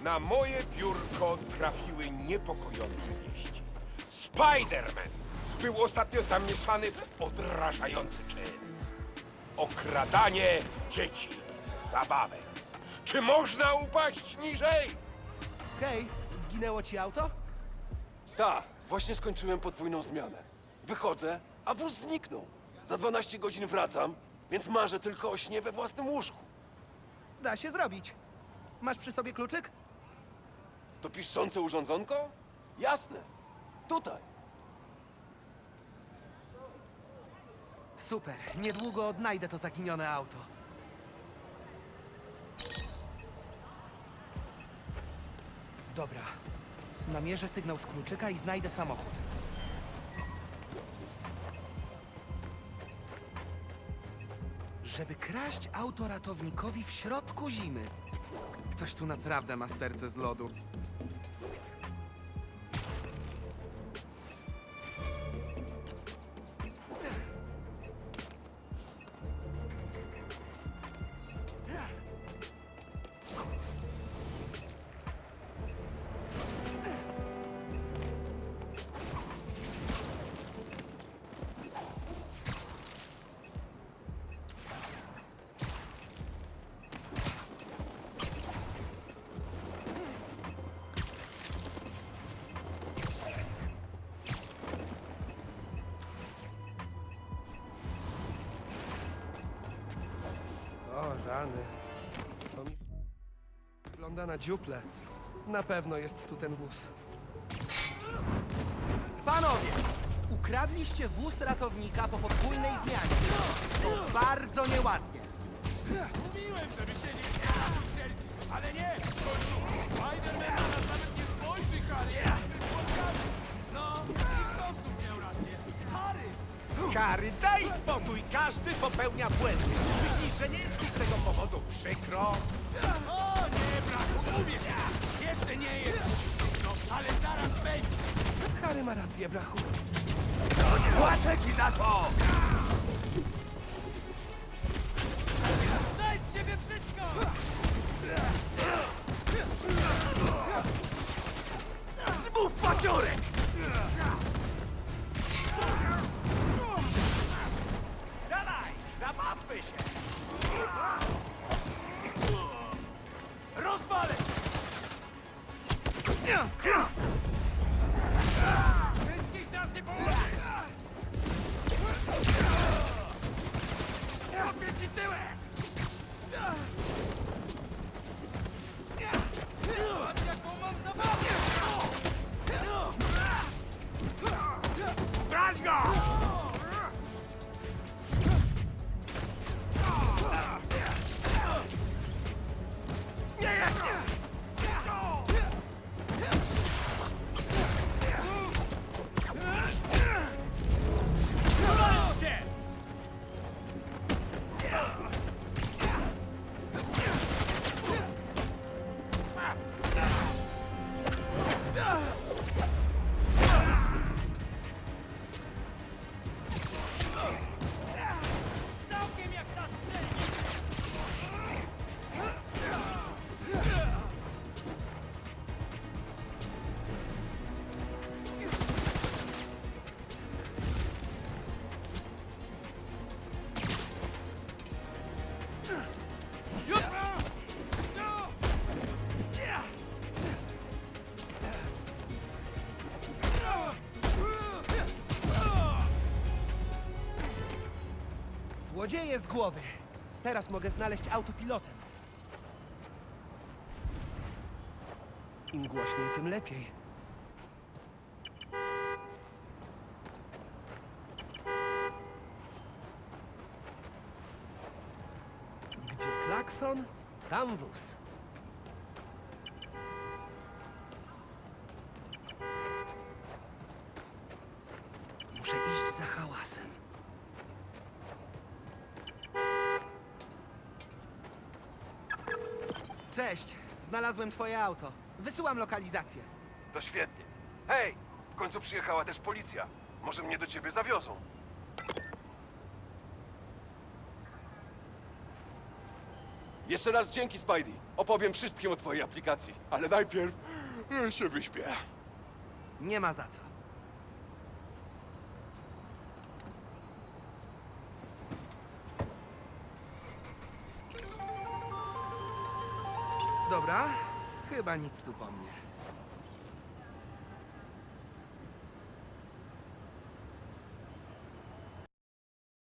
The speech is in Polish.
Na moje biurko trafiły niepokojące wieści. Spider-Man był ostatnio zamieszany w odrażający czyn. Okradanie dzieci z zabawek. Czy można upaść niżej? Hej, zginęło ci auto? Tak, właśnie skończyłem podwójną zmianę. Wychodzę, a wóz zniknął. Za 12 godzin wracam, więc marzę tylko o śnie we własnym łóżku. Da się zrobić. Masz przy sobie kluczyk? To piszczące urządzonko? Jasne. Tutaj. Super, niedługo odnajdę to zaginione auto. Dobra. Namierzę sygnał z kluczyka i znajdę samochód. Żeby kraść auto ratownikowi w środku zimy. Ktoś tu naprawdę ma serce z lodu. Rany. To mi wygląda na dziuple. Na pewno jest tu ten wóz. Panowie! Ukradliście wóz ratownika po podwójnej zmianie. To bardzo nieładnie. Mówiłem, żeby się nie spokój! Każdy popełnia błędy. Myślisz, że nie jest ci z tego powodu przykro? O nie, brachu, uwierz mi! Jeszcze nie jest ale zaraz będzie! Harry ma rację, brachu. Płacę ci za to! Daj z siebie wszystko! Skopię ci Złodzieje z głowy. Teraz mogę znaleźć autopilotem. Im głośniej, tym lepiej. Gdzie klakson, tam wóz. Muszę iść za hałasem. Cześć, znalazłem twoje auto. Wysyłam lokalizację. To świetnie. Hej, w końcu przyjechała też policja. Może mnie do ciebie zawiozą. Jeszcze raz dzięki, Spidey. Opowiem wszystkim o twojej aplikacji. Ale najpierw e, się wyśpię. Nie ma za co. Dobra, chyba nic tu po mnie.